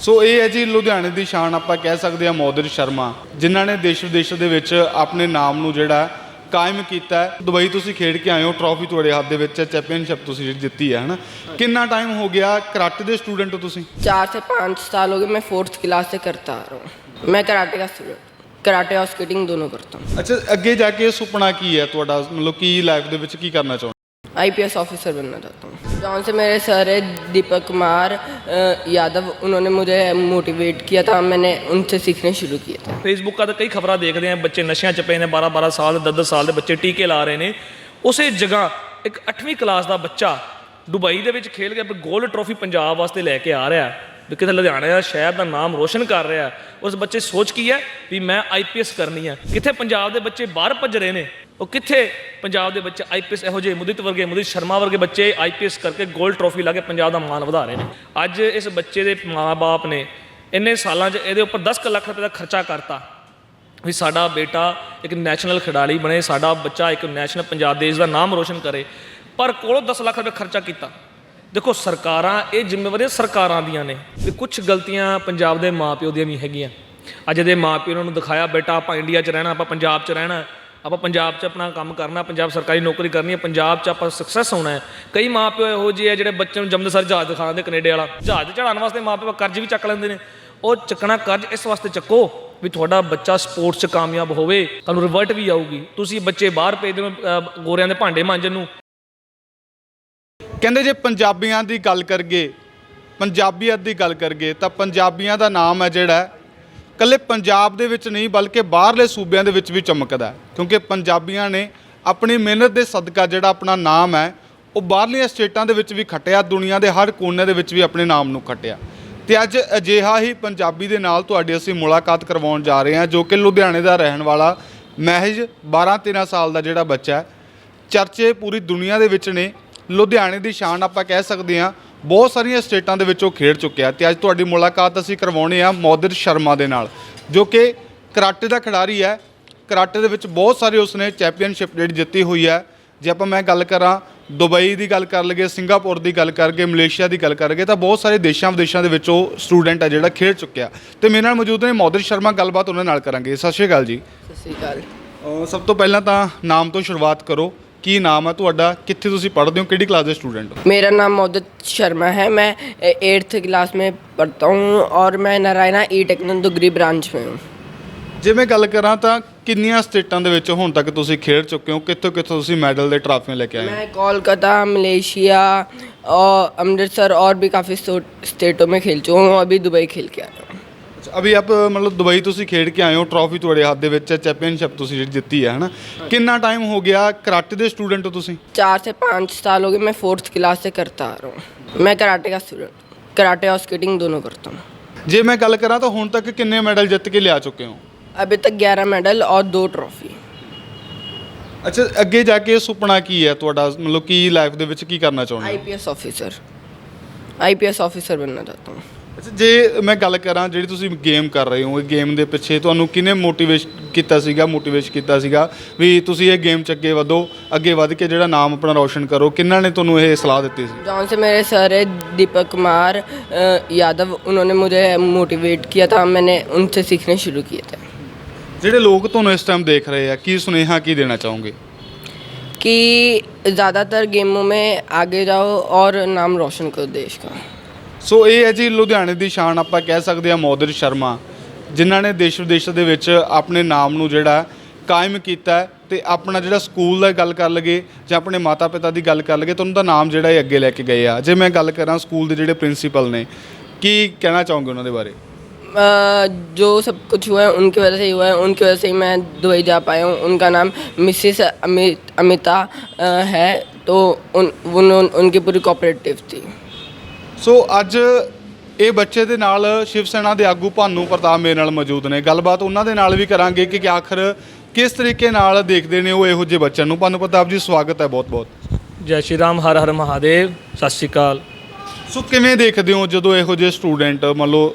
ਸੋ ਇਹ ਹੈ ਜੀ ਲੁਧਿਆਣੇ ਦੀ ਸ਼ਾਨ ਆਪਾਂ ਕਹਿ ਸਕਦੇ ਹਾਂ ਮੋਦਰ ਸ਼ਰਮਾ ਜਿਨ੍ਹਾਂ ਨੇ ਦੇਸ਼ ਵਿਦੇਸ਼ ਦੇ ਵਿੱਚ ਆਪਣੇ ਨਾਮ ਨੂੰ ਜਿਹੜਾ ਕਾਇਮ ਕੀਤਾ ਹੈ ਦੁਬਈ ਤੁਸੀਂ ਖੇਡ ਕੇ ਆਏ ਹੋ ਟਰੋਫੀ ਤੁਹਾਡੇ ਹੱਥ ਦੇ ਵਿੱਚ ਹੈ ਚੈਂਪੀਅਨਸ਼ਿਪ ਤੁਸੀਂ ਜਿਹੜੀ ਜਿੱਤੀ ਹੈ ਹਨਾ ਕਿੰਨਾ ਟਾਈਮ ਹੋ ਗਿਆ ਕਰਾਟੇ ਦੇ ਸਟੂਡੈਂਟ ਹੋ ਤੁਸੀਂ चार से पाँच साल हो गए मैं फोर्थ क्लास से करता आ रहा हूँ मैं कराटे का स्टूडेंट कराटे और स्केटिंग दोनों करता हूँ ਅੱਛਾ ਅੱਗੇ ਜਾ ਕੇ ਸੁਪਨਾ ਕੀ ਹੈ ਤੁਹਾਡਾ ਮਤਲਬ ਕੀ ਲਾਈਫ ਦੇ ਵਿੱਚ ਕੀ ਕਰਨਾ ਚਾਹੁੰਦੇ आईपीएस ऑफिसर बनना चाहता हूँ जौन से मेरे सर है दीपक कुमार अ, यादव उन्होंने मुझे मोटिवेट किया था मैंने उनसे सीखने शुरू किए थे ਫੇਸਬੁੱਕਾਂ ਤੇ ਕਈ ਖਬਰਾਂ ਦੇਖਦੇ ਆ ਬੱਚੇ ਨਸ਼ਿਆਂ 'ਚ ਪਏ ਨੇ 12 12 ਸਾਲ ਦੇ 10 10 ਸਾਲ ਦੇ ਬੱਚੇ ਟੀਕੇ ਲਾ ਰਹੇ ਨੇ ਉਸੇ ਜਗ੍ਹਾ ਇੱਕ 8ਵੀਂ ਕਲਾਸ ਦਾ ਬੱਚਾ ਦੁਬਈ ਦੇ ਵਿੱਚ ਖੇਲ ਕੇ ਗੋਲਡ ਟਰੋਫੀ ਪੰਜਾਬ ਵਾਸਤੇ ਲੈ ਕੇ ਆ ਰਿਹਾ ਹੈ ਵੀ ਕਿਤੇ ਲੁਧਿਆਣੇ ਦਾ ਸ਼ਹਿਰ ਦਾ ਨਾਮ ਰੋਸ਼ਨ ਕਰ ਰਿਹਾ ਹੈ। ਉਸ ਬੱਚੇ ਸੋਚ ਕੀ ਹੈ ਵੀ ਮੈਂ ਆਈਪੀਐਸ ਕਰਨੀ ਹੈ ਕਿੱਥੇ ਪੰਜਾਬ ਦੇ ਬੱਚੇ ਬਾਹਰ ਭੱਜ ਰਹੇ ਨੇ ਉਹ ਕਿੱਥੇ? ਪੰਜਾਬ ਦੇ ਬੱਚੇ ਆਈਪੀਐਸ ਇਹੋ ਜਿਹੇ ਮੁਦਿਤ ਵਰਗੇ, ਮੁਦਿਤ ਸ਼ਰਮਾ ਵਰਗੇ ਬੱਚੇ ਆਈਪੀਐਸ ਕਰਕੇ ਗੋਲਡ ਟਰੋਫੀ ਲਾ ਕੇ ਪੰਜਾਬ ਦਾ ਮਾਣ ਵਧਾ ਰਹੇ ਨੇ। ਅੱਜ ਇਸ ਬੱਚੇ ਦੇ ਮਾਪੇ ਨੇ ਇੰਨੇ ਸਾਲਾਂ 'ਚ ਇਹਦੇ ਉੱਪਰ 10 ਕੁ ਲੱਖ ਰੁਪਏ ਦਾ ਖਰਚਾ ਕਰਤਾ ਵੀ ਸਾਡਾ ਬੇਟਾ ਇੱਕ ਨੈਸ਼ਨਲ ਖਿਡਾਰੀ ਬਣੇ, ਸਾਡਾ ਬੱਚਾ ਇੱਕ ਨੈਸ਼ਨਲ ਪੰਜਾਬ ਦੇਸ਼ ਦਾ ਨਾਮ ਰੋਸ਼ਨ ਕਰੇ। ਪਰ ਕੋਲੋਂ 10 ਲੱਖ ਰੁਪਏ ਖਰਚਾ ਕੀਤਾ। ਦੇਖੋ, ਸਰਕਾਰਾਂ ਇਹ ਜ਼ਿੰਮੇਵਾਰੀਆਂ ਸਰਕਾਰਾਂ ਦੀਆਂ ਨੇ ਵੀ ਕੁਝ ਗਲਤੀਆਂ ਪੰਜਾਬ ਦੇ ਮਾਪਿਓ ਦੀਆਂ ਵੀ ਹੈਗੀਆਂ। ਅੱਜ ਦੇ ਮਾਪਿਓ ਉਹਨਾਂ ਨੂੰ ਦਿਖਾਇਆ, ਬੇਟਾ ਆਪਾਂ ਇੰਡੀਆ 'ਚ ਰਹਿਣਾ, ਆਪਾਂ ਪੰਜਾਬ 'ਚ ਰਹਿਣਾ। ਆਪਾਂ ਪੰਜਾਬ 'ਚ ਆਪਣਾ ਕੰਮ ਕਰਨਾ, ਪੰਜਾਬ ਸਰਕਾਰੀ ਨੌਕਰੀ ਕਰਨੀ ਹੈ, ਪੰਜਾਬ 'ਚ ਆਪਾਂ ਸਕਸੈਸ ਹੋਣਾ ਹੈ। ਕਈ ਮਾਪਿਓ ਇਹੋ ਜਿਹੇ ਆ ਜਿਹੜੇ ਬੱਚੇ ਨੂੰ ਜੰਮਦੇ ਸਾਰ ਜਹਾਜ਼ ਦਿਖਾਉਂਦੇ ਕੈਨੇਡਾ ਵਾਲਾ। ਜਹਾਜ਼ ਚੜਾਉਣ ਵਾਸਤੇ ਮਾਪਿਓ ਕਰਜ਼ ਵੀ ਚੱਕ ਲੈਂਦੇ ਨੇ। ਉਹ ਚੱਕਣਾ ਕਰਜ਼ ਇਸ ਵਾਸਤੇ ਚੱਕੋ ਵੀ ਤੁਹਾਡਾ ਬੱਚਾ ਸਪੋਰਟਸ 'ਚ ਕਾਮਯਾਬ ਹੋਵੇ, ਤੁਹਾਨੂੰ ਰਿਵਰਟ ਵੀ ਆਊਗੀ। ਤੁਸੀਂ ਬੱਚੇ ਬਾਹਰ ਭੇਜਦੇ ਹੋ ਗੋਰਿਆਂ ਦੇ ਭਾਂਡੇ ਮਾਂਜਣ ਨੂੰ। ਕਹਿੰਦੇ ਜੇ ਪੰਜਾਬੀਆਂ ਦੀ ਗੱਲ ਕਰਗੇ ਪੰਜਾਬੀਅਤ ਦੀ ਗੱਲ ਕਰਗੇ ਤਾਂ ਪੰਜਾਬੀਆਂ ਦਾ ਨਾਮ ਹੈ ਜਿਹੜਾ ਹੈ, ਇਕੱਲੇ ਪੰਜਾਬ ਦੇ ਵਿੱਚ ਨਹੀਂ ਬਲਕਿ ਬਾਹਰਲੇ ਸੂਬਿਆਂ ਦੇ ਵਿੱਚ ਵੀ ਚਮਕਦਾ ਕਿਉਂਕਿ ਪੰਜਾਬੀਆਂ ਨੇ ਆਪਣੀ ਮਿਹਨਤ ਦੇ ਸਦਕਾ ਜਿਹੜਾ ਆਪਣਾ ਨਾਮ ਹੈ ਉਹ ਬਾਹਰਲੀਆਂ ਸਟੇਟਾਂ ਦੇ ਵਿੱਚ ਵੀ ਖੱਟਿਆ ਦੁਨੀਆ ਦੇ ਹਰ ਕੋਨੇ ਦੇ ਵਿੱਚ ਵੀ ਆਪਣੇ ਨਾਮ ਨੂੰ ਖੱਟਿਆ। ਤੇ ਅੱਜ ਅਜਿਹਾ ਹੀ ਪੰਜਾਬੀ ਦੇ ਨਾਲ ਤੁਹਾਡੀ ਅਸੀਂ ਮੁਲਾਕਾਤ ਕਰਵਾਉਣ ਜਾ ਰਹੇ ਹਾਂ ਜੋ ਕਿ ਲੁਧਿਆਣੇ ਦਾ ਰਹਿਣ ਵਾਲਾ ਮਹਿਜ 12-13 ਸਾਲ ਦਾ ਜਿਹੜਾ ਬੱਚਾ ਹੈ। ਚਰਚੇ ਪੂਰੀ ਦੁਨੀਆ ਦੇ ਵਿੱਚ ਨੇ। ਲੁਧਿਆਣੇ ਦੀ ਸ਼ਾਨ ਆਪਾਂ ਕਹਿ ਸਕਦੇ ਹਾਂ ਬਹੁਤ ਸਾਰੀਆਂ ਸਟੇਟਾਂ ਦੇ ਵਿੱਚ ਉਹ ਖੇਡ ਚੁੱਕਿਆ ਤੇ ਅੱਜ ਤੁਹਾਡੀ ਮੁਲਾਕਾਤ ਅਸੀਂ ਕਰਵਾਉਣੇ ਆ ਮੌਦਿਤ ਸ਼ਰਮਾ ਦੇ ਨਾਲ ਜੋ ਕਿ ਕਰਾਟੇ ਦਾ ਖਿਡਾਰੀ ਹੈ। ਕਰਾਟੇ ਦੇ ਵਿੱਚ ਬਹੁਤ ਸਾਰੇ ਉਸਨੇ ਚੈਂਪੀਅਨਸ਼ਿਪ ਜਿਹੜੀ ਜਿੱਤੀ ਹੋਈ ਹੈ। ਜੇ ਆਪਾਂ ਮੈਂ ਗੱਲ ਕਰਾਂ ਦੁਬਈ ਦੀ ਗੱਲ ਕਰ ਲਈਏ ਸਿੰਗਾਪੁਰ ਦੀ ਗੱਲ ਕਰਕੇ ਮਲੇਸ਼ੀਆ ਦੀ ਗੱਲ ਕਰਕੇ ਤਾਂ ਬਹੁਤ ਸਾਰੇ ਦੇਸ਼ਾਂ ਵਿਦੇਸ਼ਾਂ ਦੇ ਵਿੱਚ ਉਹ ਸਟੂਡੈਂਟ ਹੈ ਜਿਹੜਾ ਖੇਡ ਚੁੱਕਿਆ। ਤੇ ਮੇਰੇ ਨਾਲ ਮੌਜੂਦ ਨੇ ਮੌਦਿਤ ਸ਼ਰਮਾ ਗੱਲਬਾਤ ਉਹਨਾਂ ਨਾਲ ਕਰਾਂਗੇ। ਸਤਿ ਸ਼੍ਰੀ ਅਕਾਲ ਜੀ। ਸਤਿ ਸ਼੍ਰੀ ਅਕਾਲ। ਸਭ ਤੋਂ ਪਹਿਲਾਂ ਤਾਂ ਨਾਮ ਤੋਂ ਸ਼ੁਰੂਆਤ ਕਰੋ। ਕੀ ਨਾਮ ਹੈ ਤੁਹਾਡਾ ਕਿੱਥੇ ਤੁਸੀਂ ਪੜ੍ਹਦੇ ਹੋ ਕਿਹੜੀ ਕਲਾਸ ਦੇ ਸਟੂਡੈਂਟ ਹੋ मेरा नाम मोदत शर्मा है मैं एट्थ क्लास में पढ़ता हूँ और मैं नारायणा ई टेक्नोलॉजी ब्रांच में हूँ ਜੇ ਮੈਂ ਗੱਲ ਕਰਾਂ ਤਾਂ ਕਿੰਨੀਆਂ ਸਟੇਟਾਂ ਦੇ ਵਿੱਚ ਹੁਣ ਤੱਕ ਤੁਸੀਂ ਖੇਡ ਚੁੱਕੇ ਹੋ ਕਿੱਥੋਂ ਕਿੱਥੋਂ ਤੁਸੀਂ ਮੈਡਲ ਦੇ ਟਰਾਫੀਆਂ ਲੈ ਕੇ ਆਏ ਹੋ मैं कोलकाता मलेशिया और अमृतसर और भी काफ़ी स्टेटों में खेल चुका हूँ अभी दुबई खेल के आया हूँ ਅੱਛਾ, ਅਭੀ ਆਪ ਮਤਲਬ ਦੁਬਈ ਤੁਸੀਂ ਖੇਡ ਕੇ ਆਏ ਹੋ ਟਰਾਫੀ ਤੁਹਾਡੇ ਹੱਥ ਦੇ ਵਿੱਚ ਹੈ ਚੈਂਪੀਅਨਸ਼ਿਪ ਤੁਸੀਂ ਜਿਹੜੀ ਜਿੱਤੀ ਹੈ ਹਨਾ ਕਿੰਨਾ ਟਾਈਮ ਹੋ ਗਿਆ ਕਰਾਟੇ ਦੇ ਸਟੂਡੈਂਟ ਹੋ ਤੁਸੀਂ चार से पाँच साल हो गए मैं फोर्थ क्लास से करता आ रहा हूँ मैं कराटे का स्टूडेंट कराटे और स्केटिंग दोनों करता हूँ ਜੇ ਮੈਂ ਗੱਲ ਕਰਾਂ ਤਾਂ ਹੁਣ ਤੱਕ ਕਿੰਨੇ ਮੈਡਲ ਜਿੱਤ ਕੇ ਲਿਆ ਚੁੱਕੇ ਹੋ अभी तक ग्यारह मेडल और दो ट्रॉफी ਅੱਛਾ ਅੱਗੇ ਜਾ ਕੇ ਸੁਪਨਾ ਕੀ ਹੈ ਤੁਹਾਡਾ ਮਤਲਬ ਕੀ ਲਾਈਫ ਦੇ ਵਿੱਚ ਕੀ ਕਰਨਾ ਚਾਹੁੰਦੇ ਹੋ आईपीएस ऑफिसर आईपीएस ऑफिसर बनना चाहता हूँ ਅੱਛਾ ਜੇ ਮੈਂ ਗੱਲ ਕਰਾਂ ਜਿਹੜੀ ਤੁਸੀਂ ਗੇਮ ਕਰ ਰਹੇ ਹੋ ਇਹ ਗੇਮ ਦੇ ਪਿੱਛੇ ਤੁਹਾਨੂੰ ਕਿਹਨੇ ਮੋਟੀਵੇਟ ਕੀਤਾ ਸੀਗਾ ਮੋਟੀਵੇਟ ਕੀਤਾ ਸੀਗਾ ਵੀ ਤੁਸੀਂ ਇਹ ਗੇਮ 'ਚ ਅੱਗੇ ਵਧੋ ਅੱਗੇ ਵਧ ਕੇ ਜਿਹੜਾ ਨਾਮ ਆਪਣਾ ਰੌਸ਼ਨ ਕਰੋ ਕਿੰਨਾਂ ਨੇ ਤੁਹਾਨੂੰ ਇਹ ਸਲਾਹ ਦਿੱਤੀ ਸੀ जौन से मेरे सर है दीपक कुमार अ, यादव उन्होंने मुझे मोटिवेट किया था मैंने उनसे सीखने शुरू किए थे ਜਿਹੜੇ ਲੋਕ ਤੁਹਾਨੂੰ ਇਸ ਟਾਈਮ ਦੇਖ ਰਹੇ ਆ ਕੀ ਸੁਨੇਹਾ ਕੀ ਦੇਣਾ ਚਾਹੋਗੇ कि ज़्यादातर गेमों में आगे जाओ और नाम रोशन करो देश का ਸੋ ਇਹ ਹੈ ਜੀ ਲੁਧਿਆਣੇ ਦੀ ਸ਼ਾਨ ਆਪਾਂ ਕਹਿ ਸਕਦੇ ਹਾਂ ਮੋਦਰ ਸ਼ਰਮਾ ਜਿਨ੍ਹਾਂ ਨੇ ਦੇਸ਼ ਵਿਦੇਸ਼ ਦੇ ਵਿੱਚ ਆਪਣੇ ਨਾਮ ਨੂੰ ਜਿਹੜਾ ਕਾਇਮ ਕੀਤਾ ਹੈ ਤੇ ਆਪਣਾ ਜਿਹੜਾ ਸਕੂਲ ਦਾ ਗੱਲ ਕਰ ਲਗੇ ਜਾਂ ਆਪਣੇ ਮਾਤਾ ਪਿਤਾ ਦੀ ਗੱਲ ਕਰ ਲਗੇ ਤਾਂ ਉਹਨਾਂ ਦਾ ਨਾਮ ਜਿਹੜਾ ਇਹ ਅੱਗੇ ਲੈ ਕੇ ਗਏ ਆ ਜੇ ਮੈਂ ਗੱਲ ਕਰਾਂ ਸਕੂਲ ਦੇ ਜਿਹੜੇ ਪ੍ਰਿੰਸੀਪਲ ਨੇ ਕੀ ਕਹਿਣਾ ਚਾਹੋਗੇ ਉਹਨਾਂ ਦੇ ਬਾਰੇ अ, जो सब कुछ हुआ है उनकी वजह से ही हुआ है उनकी वजह से ही मैं दुबई जा पाया हूँ उनका नाम मिसिस अमित अमिता अ, है तो उन, उन, उन उनकी पूरी कोऑपरेटिव थी ਸੋ ਅੱਜ ਇਹ ਬੱਚੇ ਦੇ ਨਾਲ ਸ਼ਿਵ ਸੈਨਾ ਦੇ ਆਗੂ ਭਾਨੂ ਪ੍ਰਤਾਪ ਮੇਰੇ ਨਾਲ ਮੌਜੂਦ ਨੇ। ਗੱਲਬਾਤ ਉਹਨਾਂ ਦੇ ਨਾਲ ਵੀ ਕਰਾਂਗੇ ਕਿ ਕਿ ਆਖਰ ਕਿਸ ਤਰੀਕੇ ਨਾਲ ਦੇਖਦੇ ਨੇ ਉਹ ਇਹੋ ਜਿਹੇ ਬੱਚਿਆਂ ਨੂੰ। ਭਾਨੂ ਪ੍ਰਤਾਪ ਜੀ ਸਵਾਗਤ ਹੈ ਬਹੁਤ ਬਹੁਤ। ਜੈ ਸ਼੍ਰੀ ਰਾਮ ਹਰ ਹਰ ਮਹਾਦੇਵ ਸਤਿ ਸ਼੍ਰੀ ਅਕਾਲ। ਸੋ ਕਿਵੇਂ ਦੇਖਦੇ ਹੋ ਜਦੋਂ ਇਹੋ ਜਿਹੇ ਸਟੂਡੈਂਟ ਮੰਨ ਲਓ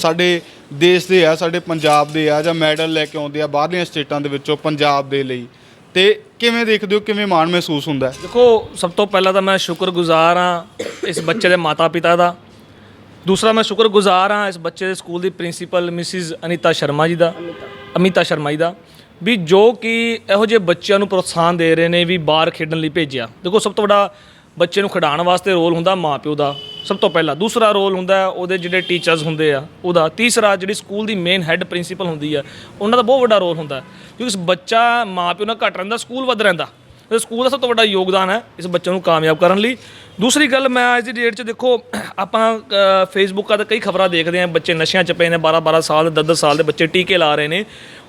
ਸਾਡੇ ਦੇਸ਼ ਦੇ ਆ ਸਾਡੇ ਪੰਜਾਬ ਦੇ ਆ ਜਾਂ ਮੈਡਲ ਲੈ ਕੇ ਆਉਂਦੇ ਆ ਬਾਹਰਲੀਆਂ ਸਟੇਟਾਂ ਦੇ ਵਿੱਚੋਂ ਪੰਜਾਬ ਦੇ ਲਈ ਤੇ ਕਿਵੇਂ ਦੇਖਦੇ ਹੋ, ਕਿਵੇਂ ਮਾਣ ਮਹਿਸੂਸ ਹੁੰਦਾ ਹੈ? ਦੇਖੋ, ਸਭ ਤੋਂ ਪਹਿਲਾਂ ਤਾਂ ਮੈਂ ਸ਼ੁਕਰਗੁਜ਼ਾਰ ਹਾਂ ਇਸ ਬੱਚੇ ਦੇ ਮਾਤਾ-ਪਿਤਾ ਦਾ। ਦੂਸਰਾ, ਮੈਂ ਸ਼ੁਕਰਗੁਜ਼ਾਰ ਹਾਂ ਇਸ ਬੱਚੇ ਦੇ ਸਕੂਲ ਦੀ ਪ੍ਰਿੰਸੀਪਲ ਮਿਸਿਸ ਅਨੀਤਾ ਸ਼ਰਮਾ ਜੀ ਦਾ, ਅਮਿਤਾ ਸ਼ਰਮਾ ਜੀ ਦਾ, ਵੀ ਜੋ ਕਿ ਇਹੋ ਜਿਹੇ ਬੱਚਿਆਂ ਨੂੰ ਪ੍ਰੋਤਸਾਹਨ ਦੇ ਰਹੇ ਨੇ ਵੀ ਬਾਹਰ ਖੇਡਣ ਲਈ ਭੇਜਿਆ। ਦੇਖੋ, ਸਭ ਤੋਂ ਵੱਡਾ ਬੱਚੇ ਨੂੰ ਖਿਡਾਉਣ ਵਾਸਤੇ ਰੋਲ ਹੁੰਦਾ ਮਾਪਿਓ ਦਾ। ਸਭ ਤੋਂ ਪਹਿਲਾਂ ਦੂਸਰਾ ਰੋਲ ਹੁੰਦਾ ਉਹਦੇ ਜਿਹੜੇ ਟੀਚਰਸ ਹੁੰਦੇ ਆ, ਉਹਦਾ ਤੀਸਰਾ ਜਿਹੜੀ ਸਕੂਲ ਦੀ ਮੇਨ ਹੈੱਡ ਪ੍ਰਿੰਸੀਪਲ ਹੁੰਦੀ ਆ, ਉਹਨਾਂ ਦਾ ਬਹੁਤ ਵੱਡਾ ਰੋਲ ਹੁੰਦਾ ਕਿਉਂਕਿ ਇਸ ਬੱਚਾ ਮਾਪਿਓ ਨਾਲ ਘੱਟ ਰਹਿੰਦਾ, ਸਕੂਲ ਵੱਧ ਰਹਿੰਦਾ। ਤੇ ਸਕੂਲ ਦਾ ਸਭ ਤੋਂ ਵੱਡਾ ਯੋਗਦਾਨ ਹੈ ਇਸ ਬੱਚੇ ਨੂੰ ਕਾਮਯਾਬ ਕਰਨ ਲਈ। ਦੂਸਰੀ ਗੱਲ ਮੈਂ ਅੱਜ ਦੀ ਡੇਟ 'ਚ ਦੇਖੋ, ਆਪਾਂ ਫੇਸਬੁੱਕਾਂ ਤੇ ਕਈ ਖਬਰਾਂ ਦੇਖਦੇ ਹਾਂ, ਬੱਚੇ ਨਸ਼ਿਆਂ 'ਚ ਪਏ ਨੇ 12 12 ਸਾਲ ਦੇ 10 10 ਸਾਲ ਦੇ ਬੱਚੇ ਟੀਕੇ ਲਾ ਰਹੇ ਨੇ।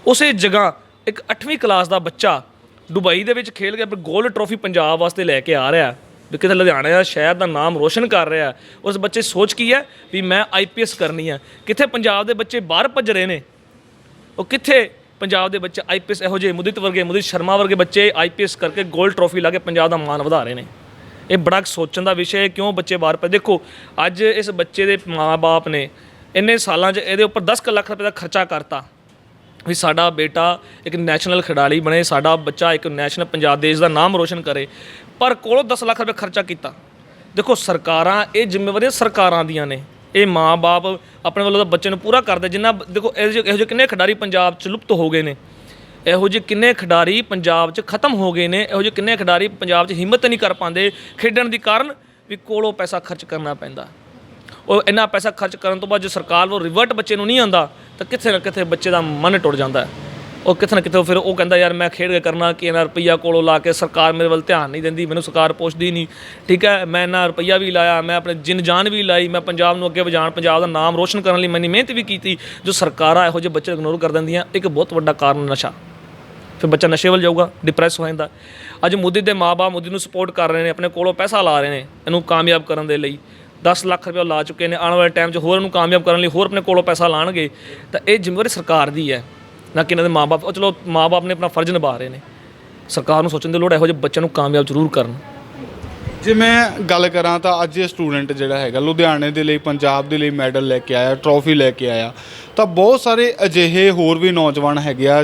ਉਸੇ ਜਗ੍ਹਾ ਇੱਕ 8ਵੀਂ ਕਲਾਸ ਦਾ ਬੱਚਾ ਦੁਬਈ ਦੇ ਵਿੱਚ ਖੇਲ ਕੇ ਆਪਣੀ 골ਡ ਟਰੋਫੀ ਪੰਜਾਬ ਵਾਸਤੇ ਲੈ ਕੇ ਆ ਰਿਹਾ। ਵੀ ਕਿਤੇ ਲੁਧਿਆਣਾ ਸ਼ਹਿਰ ਦਾ ਨਾਮ ਰੋਸ਼ਨ ਕਰ ਰਿਹਾ ਉਸ ਬੱਚੇ ਸੋਚ ਕੀ ਹੈ ਵੀ ਮੈਂ ਆਈਪੀਐਸ ਕਰਨੀ ਹੈ। ਕਿੱਥੇ ਪੰਜਾਬ ਦੇ ਬੱਚੇ ਬਾਹਰ ਭੱਜ ਰਹੇ ਨੇ? ਉਹ ਕਿੱਥੇ ਪੰਜਾਬ ਦੇ ਬੱਚੇ ਆਈਪੀਐਸ ਇਹੋ ਜਿਹੇ ਮੁਦਿਤ ਵਰਗੇ, ਮੁਦਿਤ ਸ਼ਰਮਾ ਵਰਗੇ ਬੱਚੇ ਆਈਪੀਐਸ ਕਰਕੇ 골ਡ ਟਰੋਫੀ ਲਾ ਕੇ ਪੰਜਾਬ ਦਾ ਮਾਣ ਵਧਾ ਰਹੇ ਨੇ? ਇਹ ਬੜਾ ਸੋਚਣ ਦਾ ਵਿਸ਼ਾ ਹੈ, ਕਿਉਂ ਬੱਚੇ ਬਾਹਰ ਪਏ ਦੇਖੋ, ਅੱਜ ਇਸ ਬੱਚੇ ਦੇ ਮਾਪੇ ਨੇ ਇੰਨੇ ਸਾਲਾਂ 'ਚ ਇਹਦੇ ਉੱਪਰ 10 ਕੁ ਲੱਖ ਰੁਪਏ ਦਾ ਖਰਚਾ ਕਰਤਾ। ਵੀ ਸਾਡਾ ਬੇਟਾ ਇੱਕ ਨੈਸ਼ਨਲ ਖਿਡਾਰੀ ਬਣੇ, ਸਾਡਾ ਬੱਚਾ ਇੱਕ ਨੈਸ਼ਨਲ ਪੰਜਾਬ ਦੇਸ਼ ਦਾ ਨਾਮ ਰੋਸ਼ਨ ਕਰੇ। ਪਰ ਕੋਲੋਂ 10 ਲੱਖ ਰੁਪਏ ਖਰਚਾ ਕੀਤਾ। ਦੇਖੋ, ਸਰਕਾਰਾਂ, ਇਹ ਜ਼ਿੰਮੇਵਾਰੀਆਂ ਸਰਕਾਰਾਂ ਦੀਆਂ ਨੇ। ਇਹ ਮਾਂ-ਬਾਪ ਆਪਣੇ ਵੱਲੋਂ ਤਾਂ ਬੱਚੇ ਨੂੰ ਪੂਰਾ ਕਰਦੇ। ਜਿੰਨਾ ਦੇਖੋ, ਇਹੋ ਜਿਹੇ ਇਹੋ ਜਿਹੇ ਕਿੰਨੇ ਖਿਡਾਰੀ ਪੰਜਾਬ 'ਚ ਲੁਪਤ ਹੋ ਗਏ ਨੇ। ਇਹੋ ਜਿਹੇ ਕਿੰਨੇ ਖਿਡਾਰੀ ਪੰਜਾਬ 'ਚ ਖਤਮ ਹੋ ਗਏ ਨੇ। ਇਹੋ ਜਿਹੇ ਕਿੰਨੇ ਖਿਡਾਰੀ ਪੰਜਾਬ 'ਚ ਹਿੰਮਤ ਨਹੀਂ ਕਰ ਪਾਉਂਦੇ ਖੇਡਣ ਦੀ ਕਾਰਨ ਵੀ ਕੋਲੋਂ ਪੈਸਾ ਖਰਚ ਕਰਨਾ ਪੈਂਦਾ। ਉਹ ਇੰਨਾ ਪੈਸਾ ਖਰਚ ਕਰਨ ਤੋਂ ਬਾਅਦ ਜੇ ਸਰਕਾਰ ਵੱਲੋਂ ਰਿਵਰਟ ਬੱਚੇ ਨੂੰ ਨਹੀਂ ਆਉਂਦਾ, ਤਾਂ ਕਿੱਥੇ ਨਾ ਕਿੱਥੇ ਬੱਚੇ ਦਾ ਮਨ ਟੁੱਟ ਜਾਂਦਾ ਹੈ। ਉਹ ਕਿੱਥੇ ਨਾ ਕਿੱਥੇ ਫਿਰ ਉਹ ਕਹਿੰਦਾ, ਯਾਰ ਮੈਂ ਖੇਡ ਕੇ ਕਰਨਾ, ਕਿ ਇਹਨਾਂ ਰੁਪਈਆ ਕੋਲੋਂ ਲਾ ਕੇ ਸਰਕਾਰ ਮੇਰੇ ਵੱਲ ਧਿਆਨ ਨਹੀਂ ਦਿੰਦੀ, ਮੈਨੂੰ ਸਰਕਾਰ ਪੁੱਛਦੀ ਨਹੀਂ। ਠੀਕ ਹੈ, ਮੈਂ ਨਾ ਰੁਪਈਆ ਵੀ ਲਾਇਆ, ਮੈਂ ਆਪਣੇ ਜਿੰਨ ਜਾਨ ਵੀ ਲਾਈ, ਮੈਂ ਪੰਜਾਬ ਨੂੰ ਅੱਗੇ ਵਜਾਉਣ, ਪੰਜਾਬ ਦਾ ਨਾਮ ਰੋਸ਼ਨ ਕਰਨ ਲਈ ਮੈंने ਮਿਹਨਤ ਵੀ ਕੀਤੀ, ਜੋ ਸਰਕਾਰਾਂ ਇਹੋ ਜਿਹੇ ਬੱਚੇ ਇਗਨੋਰ ਕਰ ਦਿੰਦੀਆਂ, ਇੱਕ ਬਹੁਤ ਵੱਡਾ ਕਾਰਨ ਨਸ਼ਾ। ਫਿਰ ਬੱਚਾ ਨਸ਼ੇ ਵੱਲ ਜਾਊਗਾ ਡਿਪਰੈਸ ਹੋ ਜਾਂਦਾ। ਅੱਜ ਮੋਦੀ ਦੇ ਮਾਪੇ ਮੋਦੀ ਨੂੰ ਸਪੋਰਟ ਕਰ ਰਹੇ ਨੇ, ਆਪਣੇ ਕੋਲੋਂ ਪੈਸਾ ਲਾ ਰਹੇ ਨੇ, ਇਹਨੂੰ ਕਾਮਯਾਬ ਕਰਨ ਦੇ ਲਈ। 10 ਲੱਖ ਰੁਪਏ ਲਾ ਚੁੱਕੇ ਨੇ, ਆਉਣ ਵਾਲੇ ਟਾਈਮ 'ਚ ਹੋਰ ਉਹਨੂੰ ਕਾਮਯਾਬ ਕਰਨ ਲਈ ਹੋਰ ਆਪਣੇ ਕੋਲੋਂ ਪੈਸਾ ਲਾਣਗੇ, ਤਾਂ ਇਹ ਜ਼ਿੰਮੇਵਾਰੀ ਸਰਕਾਰ ਦੀ ਹੈ, ਨਾ ਕਿ ਇਹਨਾਂ ਦੇ ਮਾਪੇ ਉਹ ਚਲੋ ਮਾਪੇ ਨੇ ਆਪਣਾ ਫਰਜ਼ ਨਿਭਾ ਰਹੇ ਨੇ। ਸਰਕਾਰ ਨੂੰ ਸੋਚਣ ਦੀ ਲੋੜ ਹੈ ਇਹੋ ਜਿਹੇ ਬੱਚਿਆਂ ਨੂੰ ਕਾਮਯਾਬ ਜ਼ਰੂਰ ਕਰਨ। ਜੇ ਮੈਂ ਗੱਲ ਕਰਾਂ ਤਾਂ ਅੱਜ ਇਹ ਸਟੂਡੈਂਟ ਜਿਹੜਾ ਹੈਗਾ, ਲੁਧਿਆਣੇ ਦੇ ਲਈ, ਪੰਜਾਬ ਦੇ ਲਈ ਮੈਡਲ ਲੈ ਕੇ ਆਇਆ ਟਰੋਫੀ ਲੈ ਕੇ ਆਇਆ, ਤਾਂ ਬਹੁਤ ਸਾਰੇ ਅਜਿਹੇ ਹੋਰ ਵੀ ਨੌਜਵਾਨ ਹੈਗੇ ਆ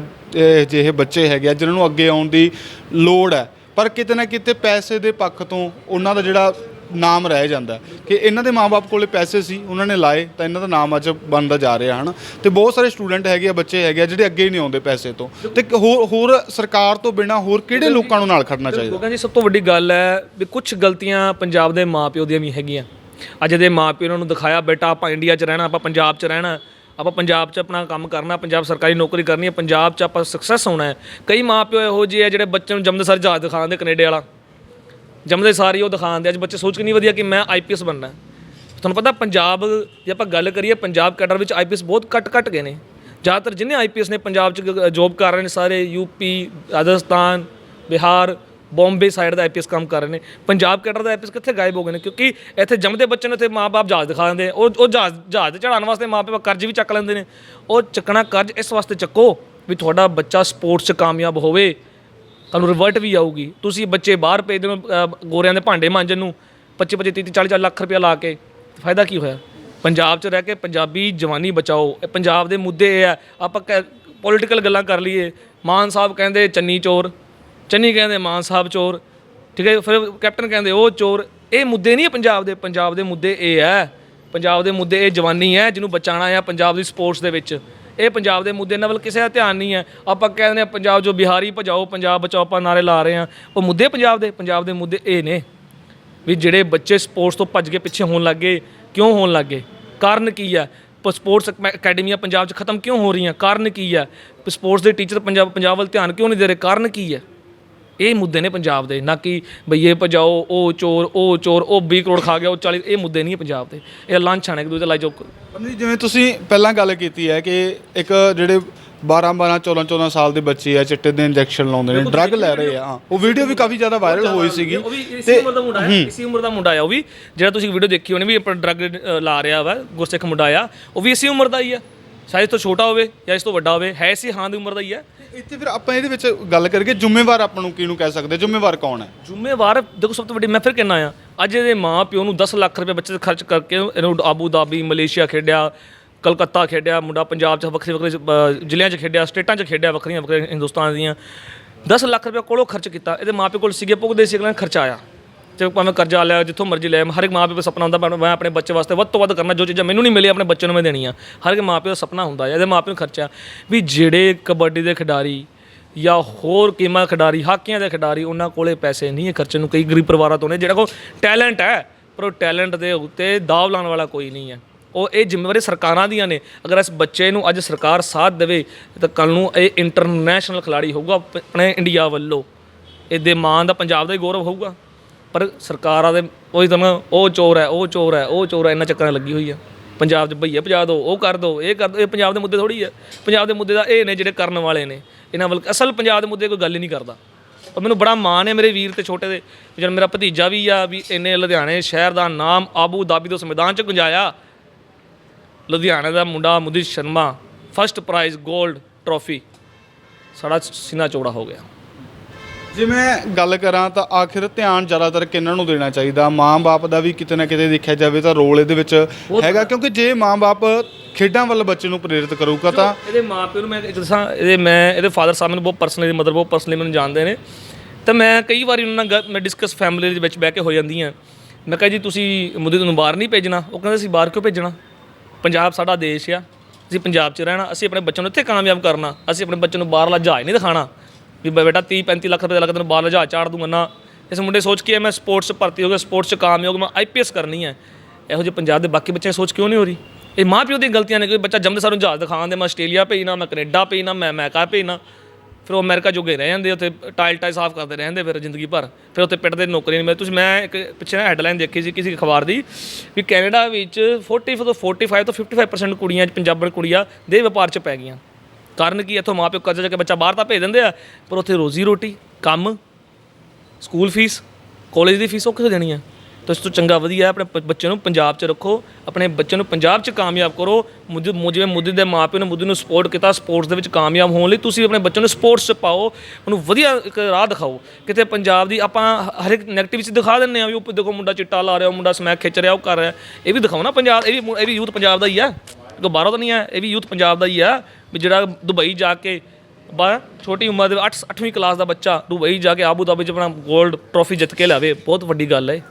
ਅਜਿਹੇ ਬੱਚੇ ਹੈਗੇ ਆ ਜਿਨ੍ਹਾਂ ਨੂੰ ਅੱਗੇ ਆਉਣ ਦੀ ਲੋੜ ਹੈ। ਪਰ ਕਿਤੇ ਨਾ ਕਿਤੇ ਪੈਸੇ ਦੇ ਪੱਖ ਤੋਂ ਉਹਨਾਂ ਦਾ ਜਿਹੜਾ ਨਾਮ ਰਹਿ ਜਾਂਦਾ ਕਿ ਇਹਨਾਂ ਦੇ ਮਾਪੇ ਕੋਲੇ ਪੈਸੇ ਸੀ ਉਹਨਾਂ ਨੇ ਲਾਏ ਤਾਂ ਇਹਨਾਂ ਦਾ ਨਾਮ ਅੱਜ ਬਣਦਾ ਜਾ ਰਿਹਾ ਹਨ? ਤੇ ਬਹੁਤ ਸਾਰੇ ਸਟੂਡੈਂਟ ਹੈਗੇ ਆ ਬੱਚੇ ਹੈਗੇ ਆ ਜਿਹੜੇ ਅੱਗੇ ਨਹੀਂ ਆਉਂਦੇ ਪੈਸੇ ਤੋਂ। ਤੇ ਹੋਰ ਹੋਰ ਸਰਕਾਰ ਤੋਂ ਬਿਨਾ ਹੋਰ ਕਿਹੜੇ ਲੋਕਾਂ ਨੂੰ ਨਾਲ ਖੜਨਾ ਚਾਹੀਦਾ? ਲੋਕਾਂ ਦੀ ਸਭ ਤੋਂ ਵੱਡੀ ਗੱਲ ਹੈ ਵੀ ਕੁਝ ਗਲਤੀਆਂ ਪੰਜਾਬ ਦੇ ਮਾਪਿਓ ਦੀਆਂ ਵੀ ਹੈਗੀਆਂ। ਅੱਜ ਦੇ ਮਾਪਿਓ ਉਹਨਾਂ ਨੂੰ ਦਿਖਾਇਆ ਬੇਟਾ ਆਪਾਂ ਇੰਡੀਆ 'ਚ ਰਹਿਣਾ ਆਪਾਂ ਪੰਜਾਬ 'ਚ ਰਹਿਣਾ ਆਪਾਂ ਪੰਜਾਬ 'ਚ ਆਪਣਾ ਕੰਮ ਕਰਨਾ ਪੰਜਾਬ ਸਰਕਾਰੀ ਨੌਕਰੀ ਕਰਨੀ ਹੈ ਪੰਜਾਬ 'ਚ ਆਪਾਂ ਸਕਸੈਸ ਹੋਣਾ ਹੈ। ਕਈ ਮਾਪਿਓ ਇਹੋ ਜਿਹੇ ਆ ਜਿਹੜੇ ਬੱਚੇ ਨੂੰ ਜੰਮਦੇ ਸਾਰ ਜਹਾਜ਼ ਦਿਖਾਉਂਦੇ ਕੈਨੇਡਾ ਵਾਲਾ। ਜੰਮਦੇ ਸਾਰ ਹੀ ਉਹ ਦਿਖਾਉਂਦੇ ਅੱਜ ਬੱਚੇ ਸੋਚ ਕੇ ਨਹੀਂ ਵਧੀਆ ਕਿ ਮੈਂ ਆਈਪੀਐਸ ਬਣਨਾ। ਤੁਹਾਨੂੰ ਪਤਾ ਪੰਜਾਬ, ਜੇ ਆਪਾਂ ਗੱਲ ਕਰੀਏ, ਪੰਜਾਬ ਕੈਡਰ ਵਿੱਚ ਆਈਪੀਐਸ ਬਹੁਤ ਘੱਟ ਘੱਟ ਗਏ ਨੇ। ਜ਼ਿਆਦਾਤਰ ਜਿੰਨੇ ਆਈਪੀਐਸ ਨੇ ਪੰਜਾਬ 'ਚ ਜੋਬ ਕਰ ਰਹੇ ਨੇ ਸਾਰੇ ਯੂਪੀ ਰਾਜਸਥਾਨ, ਬਿਹਾਰ, ਬੰਬੇ ਸਾਈਡ ਦਾ ਆਈਪੀਐਸ ਕੰਮ ਕਰ ਰਹੇ ਨੇ। ਪੰਜਾਬ ਕੈਡਰ ਦਾ ਆਈਪੀਐਸ ਕਿੱਥੇ ਗਾਇਬ ਹੋ ਗਏ ਨੇ? ਕਿਉਂਕਿ ਇੱਥੇ ਜੰਮਦੇ ਬੱਚੇ ਨੂੰ ਇੱਥੇ ਮਾਪੇ ਜਹਾਜ਼ ਦਿਖਾ ਦਿੰਦੇ ਉਹ ਉਹ ਜਹਾਜ਼ ਜਹਾਜ਼ ਤੇ ਚੜਾਉਣ ਵਾਸਤੇ ਮਾਪੇ ਕਰਜ਼ ਵੀ ਚੱਕ ਲੈਂਦੇ ਨੇ। ਉਹ ਚੱਕਣਾ ਕਰਜ਼ ਇਸ ਵਾਸਤੇ ਚੱਕੋ ਵੀ ਤੁਹਾਡਾ ਬੱਚਾ ਸਪੋਰਟਸ 'ਚ ਕਾਮਯਾਬ ਹੋਵੇ। ਤੁਹਾਨੂੰ ਰਿਵਰਟ ਵੀ ਆਊਗੀ। ਤੁਸੀਂ ਬੱਚੇ ਬਾਹਰ ਭੇਜਦੇ ਹੋ ਅਹ, ਗੋਰਿਆਂ ਦੇ ਭਾਂਡੇ ਮਾਂਜਣ ਨੂੰ। 25 25 30 40 ਲੱਖ ਰੁਪਇਆ ਲਾ ਕੇ। ਫਾਇਦਾ ਕੀ ਹੋਇਆ? ਪੰਜਾਬ 'ਚ ਰਹਿ ਕੇ ਪੰਜਾਬੀ ਜਵਾਨੀ ਬਚਾਓ। ਇਹ ਪੰਜਾਬ ਦੇ ਮੁੱਦੇ ਇਹ ਆ ਆਪਾਂ ਪੋਲੀਟੀਕਲ ਗੱਲਾਂ ਕਰ ਲਈਏ। ਮਾਨ ਸਾਹਿਬ ਕਹਿੰਦੇ ਚੰਨੀ ਚੋਰ। ਚੰਨੀ ਕਹਿੰਦੇ ਮਾਨ ਸਾਹਿਬ ਚੋਰ। ਠੀਕ ਹੈ ਫਿਰ ਕੈਪਟਨ ਕਹਿੰਦੇ ਉਹ ਚੋਰ। ਇਹ ਮੁੱਦੇ ਨਹੀਂ ਹੈ ਪੰਜਾਬ ਦੇ। ਪੰਜਾਬ ਦੇ ਮੁੱਦੇ ਇਹ ਹੈ। ਪੰਜਾਬ ਦੇ ਮੁੱਦੇ ਇਹ ਜਵਾਨੀ ਹੈ ਜਿਹਨੂੰ ਬਚਾਉਣਾ ਹੈ ਪੰਜਾਬ ਦੀ ਸਪੋਰਟਸ ਦੇ ਵਿੱਚ। ਇਹ ਪੰਜਾਬ ਦੇ ਮੁੱਦੇ ਨਾਲ ਵੱਲ ਕਿਸੇ ਦਾ ਧਿਆਨ ਨਹੀਂ ਹੈ। ਆਪਾਂ ਕਹਿੰਦੇ ਆ ਪੰਜਾਬ ਜੋ ਬਿਹਾਰੀ ਭਜਾਓ, ਪੰਜਾਬ ਬਚਾਓ, ਆਪਾਂ ਨਾਰੇ ਲਾ ਰਹੇ ਆ ਉਹ ਮੁੱਦੇ ਪੰਜਾਬ ਦੇ ਪੰਜਾਬ ਦੇ ਮੁੱਦੇ ਇਹ ਨੇ ਵੀ ਜਿਹੜੇ ਬੱਚੇ ਸਪੋਰਟਸ ਤੋਂ ਭੱਜ ਕੇ ਪਿੱਛੇ ਹੋਣ ਲੱਗੇ ਕਿਉਂ ਹੋਣ ਲੱਗੇ ਕਾਰਨ ਕੀ ਹੈ? ਪ- ਸਪੋਰਟਸ ਅਕੈ- ਅਕੈਡਮੀਆਂ ਪੰਜਾਬ 'ਚ ਖਤਮ ਕਿਉਂ ਹੋ ਰਹੀਆਂ? ਕਾਰਨ ਕੀ ਹੈ? ਸਪੋਰਟਸ ਦੇ ਟੀਚਰ ਪੰਜਾਬ ਪੰਜਾਬ ਵੱਲ ਧਿਆਨ ਕਿਉਂ ਨਹੀਂ ਦੇ ਰਹੇ? ਕਾਰਨ ਕੀ ਹੈ? ਇਹ ਮੁੱਦੇ ਨੇ ਪੰਜਾਬ ਦੇ ਨਾ ਕਿ ਬਈ ਇਹ ਭਜਾਓ ਉਹ ਚੋਰ ਉਹ ਚੋਰ ਉਹ 20 ਕਰੋੜ ਖਾ ਗਿਆ ਉਹ 40 ਇਹ ਮੁੱਦੇ ਨਹੀਂ ਹੈ ਪੰਜਾਬ ਦੇ। ਇਹ ਲਾਂਛਾਂ ਨੇ ਇੱਕ ਦੂਜੇ ਲਾਈ ਜੋ ਪੰਡਿਤ ਜੀ ਜਿਵੇਂ ਤੁਸੀਂ ਪਹਿਲਾਂ ਗੱਲ ਕੀਤੀ ਹੈ ਕਿ ਇੱਕ ਜਿਹੜੇ 12 12 14 14 ਸਾਲ ਦੇ ਬੱਚੇ ਆ ਚਿੱਟੇ ਦੇ ਇੰਜੈਕਸ਼ਨ ਲਾਉਂਦੇ ਨੇ ਡਰੱਗ ਲੈ ਰਹੇ ਆ। ਹਾਂ ਉਹ ਵੀਡੀਓ ਵੀ ਕਾਫੀ ਜ਼ਿਆਦਾ ਵਾਇਰਲ ਹੋਈ ਸੀਗੀ। ਉਹ ਵੀ ਇਸੇ ਉਮਰ ਦਾ ਮੁੰਡਾ ਹੈ। ਇਸੇ ਉਮਰ ਦਾ ਮੁੰਡਾ ਆ ਉਹ ਵੀ। ਜਿਹੜਾ ਤੁਸੀਂ ਵੀਡੀਓ ਦੇਖੀ ਉਹਨੇ ਵੀ ਆਪਣਾ ਡਰੱਗ ਲਾ ਰਿਹਾ ਵਾ ਗੁਰਸਿੱਖ ਮੁੰਡਾ ਆ ਉਹ ਵੀ ਇਸੇ ਉਮਰ ਦਾ ਹੀ ਆ। ਸ਼ਾਇਦ ਤੋਂ ਛੋਟਾ ਹੋਵੇ ਜਾਂ ਇਸ ਤੋਂ ਵੱਡਾ ਹੋਵੇ ਹੈ ਇਸੇ ਹਾਂ ਦੀ ਉਮਰ ਦਾ ਹੀ ਆ। ਇੱਥੇ ਫਿਰ ਆਪਾਂ ਇਹਦੇ ਵਿੱਚ ਗੱਲ ਕਰਕੇ ਜ਼ਿੰਮੇਵਾਰ ਆਪਾਂ ਨੂੰ ਕਿਹਨੂੰ ਕਹਿ ਸਕਦੇ? ਜ਼ਿੰਮੇਵਾਰ ਕੌਣ ਹੈ? ਜ਼ਿੰਮੇਵਾਰ, ਦੇਖੋ ਸਭ ਤੋਂ ਵੱਡੀ, ਮੈਂ ਫਿਰ ਕਹਿਣਾ ਆ, ਅੱਜ ਇਹਦੇ ਮਾਂ ਪਿਓ ਨੂੰ 10 ਲੱਖ ਰੁਪਏ ਬੱਚੇ ਤੇ ਖਰਚ ਕਰਕੇ ਇਹਨੂੰ ਆਬੂ ਦਾਬੀ ਮਲੇਸ਼ੀਆ ਖੇਡਿਆ, ਕਲਕੱਤਾ ਖੇਡਿਆ, ਮੁੰਡਾ ਪੰਜਾਬ 'ਚ ਵੱਖਰੇ ਵੱਖਰੇ ਜ਼ਿਲ੍ਹਿਆਂ 'ਚ ਖੇਡਿਆ, ਸਟੇਟਾਂ 'ਚ ਖੇਡਿਆ, ਵੱਖਰੀਆਂ ਵੱਖਰੀਆਂ ਹਿੰਦੁਸਤਾਨ ਦੀਆਂ। 10 ਲੱਖ ਰੁਪਏ ਕੋਲੋਂ ਖਰਚ ਕੀਤਾ। ਇਹਦੇ ਮਾਪੇ ਕੋਲ ਸੀਗੇ ਪੁੱਗਦੇ ਸੀ, ਅਗਲੇ ਨੇ ਖਰਚਾਇਆ। ਤੇ ਭਾਵੇਂ ਕਰਜ਼ਾ ਲਿਆ ਜਿੱਥੋਂ ਮਰਜ਼ੀ ਲੈ, ਹਰ ਇੱਕ ਮਾਂ ਪਿਓ ਦਾ ਸੁਪਨਾ ਹੁੰਦਾ, ਮੈਂ- ਆਪਣੇ ਬੱਚੇ ਵਾਸਤੇ ਵੱਧ ਤੋਂ ਵੱਧ ਕਰਨਾ, ਜੋ ਚੀਜ਼ਾਂ ਮੈਨੂੰ ਨਹੀਂ ਮਿਲੀ ਆਪਣੇ ਬੱਚੇ ਨੂੰ ਮੈਂ ਦੇਣੀਆਂ। ਹਰ ਇੱਕ ਮਾਂ ਪਿਓ ਦਾ ਸੁਪਨਾ ਹੁੰਦਾ ਹੈ ਇਹਦੇ ਮਾਂ ਪਿਓ ਨੂੰ ਖਰਚਾ ਵੀ ਜਿਹੜੇ ਕਬੱਡੀ ਦੇ ਖਿਡਾਰੀ ਜਾਂ ਹੋਰ ਗੇਮਾਂ ਖਿਡਾਰੀ, ਹਾਕੀਆਂ ਦੇ ਖਿਡਾਰੀ, ਉਹਨਾਂ ਕੋਲੇ ਪੈਸੇ ਨਹੀਂ ਹੈ ਖਰਚੇ ਨੂੰ ਕਈ ਗਰੀਬ ਪਰਿਵਾਰਾਂ ਤੋਂ ਨੇ, ਜਿਹੜਾ ਕੋਲ ਟੈਲੈਂਟ ਹੈ, ਪਰ ਉਹ ਟੈਲੈਂਟ ਦੇ ਉੱਤੇ ਦਾਅ ਲਾਉਣ ਵਾਲਾ ਕੋਈ ਨਹੀਂ ਹੈ। ਉਹ ਇਹ ਜ਼ਿੰਮੇਵਾਰੀ ਸਰਕਾਰਾਂ ਦੀਆਂ ਨੇ। ਅਗਰ ਇਸ ਬੱਚੇ ਨੂੰ ਅੱਜ ਸਰਕਾਰ ਸਾਥ ਦੇਵੇ, ਤਾਂ ਕੱਲ ਨੂੰ ਇਹ ਇੰਟਰਨੈਸ਼ਨਲ ਖਿਡਾਰੀ ਹੋਊਗਾ, ਆਪਣੇ ਇੰਡੀਆ ਵੱਲੋਂ। ਇਹਦੇ ਮਾਂ ਦਾ ਪੰਜਾਬ ਦਾ ਹੀ ਗੌਰਵ ਹੋਊਗਾ। ਪਰ ਸਰਕਾਰਾਂ ਦੇ ਉਹੀ ਤਾਂ ਉਹ ਚੋਰ ਹੈ, ਉਹ ਚੋਰ ਹੈ, ਉਹ ਚੋਰ ਹੈ, ਇਹਨਾਂ ਚੱਕਰਾਂ ਲੱਗੀ ਹੋਈ ਆ। ਪੰਜਾਬ 'ਚ ਭਈਏ ਭਜਾ ਦਿਓ ਉਹ ਕਰ ਦਿਓ ਇਹ ਕਰ ਦਿਓ ਇਹ ਪੰਜਾਬ ਦੇ ਮੁੱਦੇ ਥੋੜੀ ਆ। ਪੰਜਾਬ ਦੇ ਮੁੱਦੇ ਦਾ ਇਹ ਨੇ ਜਿਹੜੇ ਕਰਨ ਵਾਲੇ ਨੇ, ਇਹਨਾਂ ਵੱਲ ਅਸਲ ਪੰਜਾਬ ਦੇ ਮੁੱਦੇ ਕੋਈ ਗੱਲ ਹੀ ਨਹੀਂ ਕਰਦਾ। ਔਰ ਮੈਨੂੰ ਬੜਾ ਮਾਣ ਹੈ ਮੇਰੇ ਵੀਰ ਤੇ ਛੋਟੇ ਦੇ ਜਦ ਮੇਰਾ ਭਤੀਜਾ ਵੀ ਆ, ਵੀ ਇਹਨੇ ਲੁਧਿਆਣੇ ਸ਼ਹਿਰ ਦਾ ਨਾਮ ਆਬੂ ਦਾਬੀ ਤੋਂ ਸੰਵਿਧਾਨ 'ਚ ਗੁੰਜਾਇਆ। ਲੁਧਿਆਣੇ ਦਾ ਮੁੰਡਾ ਮੁਦਿਤ ਸ਼ਰਮਾ ਫਸਟ ਪ੍ਰਾਈਜ਼ 골ਡ ਟਰੋਫੀ ਸਾਡਾ ਸੀਨਾ ਚੌੜਾ ਹੋ ਗਿਆ। ਜੇ ਮੈਂ ਗੱਲ ਕਰਾਂ ਤਾਂ ਆਖਿਰ ਧਿਆਨ ਜ਼ਿਆਦਾਤਰ ਕਿਹਨਾਂ ਨੂੰ ਦੇਣਾ ਚਾਹੀਦਾ? ਮਾਂ-ਬਾਪ ਦਾ ਵੀ ਕਿਤੇ ਨਾ ਕਿਤੇ ਦੇਖਿਆ ਜਾਵੇ ਤਾਂ ਰੋਲ ਇਹਦੇ ਵਿੱਚ ਹੈਗਾ ਕਿਉਂਕਿ ਜੇ ਮਾਂ-ਬਾਪ ਖੇਡਾਂ ਵੱਲ ਬੱਚੇ ਨੂੰ ਪ੍ਰੇਰਿਤ ਕਰੂਗਾ ਤਾਂ ਇਹਦੇ ਮਾਪਿਓ ਨੂੰ ਮੈਂ ਦੱਸਾਂ ਇਹਦੇ ਮੈਂ ਇਹਦੇ ਫਾਦਰ ਸਾਹਿਬ ਮੈਨੂੰ ਬਹੁਤ ਪਰਸਨਲੀ ਮਦਰ ਬਹੁਤ ਪਰਸਨਲੀ ਮੈਨੂੰ ਜਾਣਦੇ ਨੇ। ਤਾਂ ਮੈਂ ਕਈ ਵਾਰੀ ਉਹਨਾਂ ਨਾਲ ਮੈਂ ਡਿਸਕਸ ਫੈਮਿਲੀ ਦੇ ਵਿੱਚ ਬਹਿ ਕੇ ਹੋ ਜਾਂਦੀਆਂ ਮੈਂ ਕਿਹਾ ਜੀ ਤੁਸੀਂ ਮੁੰਡੇ ਨੂੰ ਬਾਹਰ ਨਹੀਂ ਭੇਜਣਾ? ਉਹ ਕਹਿੰਦੇ ਅਸੀਂ ਬਾਹਰ ਕਿਉਂ ਭੇਜਣਾ? ਪੰਜਾਬ ਸਾਡਾ ਦੇਸ਼ ਆ। ਅਸੀਂ ਪੰਜਾਬ 'ਚ ਰਹਿਣਾ। ਅਸੀਂ ਆਪਣੇ ਬੱਚਿਆਂ ਨੂੰ ਇੱਥੇ ਕਾਮਯਾਬ ਕਰਨਾ। ਅਸੀਂ ਆਪਣੇ ਬੱਚੇ ਨੂੰ ਬਾਹਰਲਾ ਜਹਾਜ਼ ਨਹੀਂ ਦਿਖਾਣਾ। ਵੀ ਬੇਟਾ 30 35 ਲੱਖ ਰੁਪਏ ਦਾ ਲੱਗਦਾ ਤੈਨੂੰ ਬਾਹਰਲਾ ਜਹਾਜ਼ ਚਾੜ ਦੂੰਗਾ, ਨਾ। ਇਸ ਮੁੰਡੇ ਸੋਚ ਕੇ ਮੈਂ ਸਪੋਰਟਸ 'ਚ ਭਰਤੀ ਹੋ ਗਿਆ, ਸਪੋਰਟਸ 'ਚ ਕਾਮਯਾਬ ਹੋ ਗਿਆ, ਮੈਂ ਆਈਪੀਐਸ ਕਰਨੀ ਹੈ। ਇਹੋ ਜਿਹੇ ਪੰਜਾਬ ਦੇ ਬਾਕੀ ਬੱਚਿਆਂ ਦੀ ਸੋਚ ਕਿਉਂ ਨਹੀਂ ਹੋ ਰਹੀ? ਇਹ ਮਾਂ ਪਿਓ ਦੀਆਂ ਗਲਤੀਆਂ ਨੇ ਕਿ ਬੱਚਾ ਜੰਮਦੇ ਸਾਨੂੰ ਜਹਾਜ਼ ਦਿਖਾਉਂਦੇ ਮੈਂ ਆਸਟ੍ਰੇਲੀਆ ਭੇਜਣਾ, ਮੈਂ ਕੈਨੇਡਾ ਭੇਜਣਾ, ਮੈਂ ਅਮਰੀਕਾ ਭੇਜਣਾ। ਫਿਰ ਉਹ ਅਮਰੀਕਾ ਜੋਗੇ ਰਹਿ ਜਾਂਦੇ, ਉੱਥੇ ਟਾਇਲ ਟਾਈ ਸਾਫ਼ ਕਰਦੇ ਰਹਿੰਦੇ ਫਿਰ ਜ਼ਿੰਦਗੀ ਭਰ। ਫਿਰ ਉੱਥੇ ਪਿੱਟ ਦੇ ਨੌਕਰੀ ਨਹੀਂ ਮਿਲਦੀ। ਤੁਸੀਂ ਮੈਂ ਇੱਕ ਪਿੱਛੇ ਨਾ ਹੈਡਲਾਈਨ ਦੇਖੀ ਸੀ ਕਿਸੇ ਅਖਬਾਰ ਦੀ ਵੀ ਕੈਨੇਡਾ ਵਿੱਚ 40 ਤੋਂ 45 ਤੋਂ 55% ਕੁੜੀਆਂ, ਪੰਜਾਬਣ ਕੁੜੀਆਂ ਦੇ ਵਪਾਰ 'ਚ ਪੈ ਗਈਆਂ। ਕਾਰਨ ਕੀ ਇੱਥੋਂ ਮਾਪਿਓ ਕਰਜ਼ਾ ਜਾ ਕੇ ਬੱਚਾ ਬਾਹਰ ਤਾਂ ਭੇਜ ਦਿੰਦੇ ਆ, ਪਰ ਉੱਥੇ ਰੋਜ਼ੀ ਰੋਟੀ, ਕੰਮ, ਸਕੂਲ ਫੀਸ ਕਾਲਜ ਦੀ ਫੀਸ ਉਹ ਕਿੱਥੋਂ ਦੇਣੀ ਆ? ਤਾਂ ਇਸ ਤੋਂ ਚੰਗਾ ਵਧੀਆ ਆਪਣੇ ਬੱਚੇ ਨੂੰ ਪੰਜਾਬ 'ਚ ਰੱਖੋ, ਆਪਣੇ ਬੱਚੇ ਨੂੰ ਪੰਜਾਬ 'ਚ ਕਾਮਯਾਬ ਕਰੋ ਮੁ- ਜਿਵੇਂ ਮੁੱਦੇ ਦੇ ਮਾਪਿਓ ਨੇ ਮੁੱਦੇ ਨੂੰ ਸਪੋਰਟ ਕੀਤਾ ਸਪੋਰਟਸ ਦੇ ਵਿੱਚ ਕਾਮਯਾਬ ਹੋਣ ਲਈ ਤੁਸੀਂ ਆਪਣੇ ਬੱਚੇ ਨੂੰ ਸਪੋਰਟਸ 'ਚ ਪਾਓ, ਉਹਨੂੰ ਵਧੀਆ ਇੱਕ ਰਾਹ ਦਿਖਾਓ। ਕਿਤੇ ਪੰਜਾਬ ਦੀ ਆਪਾਂ ਹਰ ਇੱਕ ਨੈਗੇਟਿਵ 'ਚ ਦਿਖਾ ਦਿੰਦੇ ਆ ਵੀ ਉਹ ਦੇਖੋ ਮੁੰਡਾ ਚਿੱਟਾ ਲਾ ਰਿਹਾ, ਉਹ ਮੁੰਡਾ ਸਮੈਕ ਖਿੱਚ ਰਿਹਾ, ਉਹ ਕਰ ਰਿਹਾ, ਇਹ ਵੀ ਦਿਖਾਓ ਨਾ ਪੰਜਾਬ, ਇਹ ਵੀ ਇਹ ਵੀ ਯੂਥ ਪੰਜਾਬ ਦਾ ਹੀ ਆ ਕੋਈ ਬਾਹਰੋਂ ਤਾਂ ਨਹੀਂ ਆ ਇਹ ਵੀ ਯੂਥ ਪੰਜਾਬ ਦਾ ਹੀ ਆ, ਵੀ ਜਿਹੜਾ ਦੁਬਈ ਜਾ ਕੇ ਬਾ ਛੋਟੀ ਉਮਰ ਦੇ 8 8ਵੀਂ ਕਲਾਸ ਦਾ ਬੱਚਾ ਦੁਬਈ ਜਾ ਕੇ ਆਬੂ ਧਾਬੀ 'ਚ ਆਪਣਾ 골ਡ ਟਰੋਫੀ ਜਿੱਤ ਕੇ ਲਿਆਵੇ, ਬਹੁਤ ਵੱਡੀ ਗੱਲ ਹੈ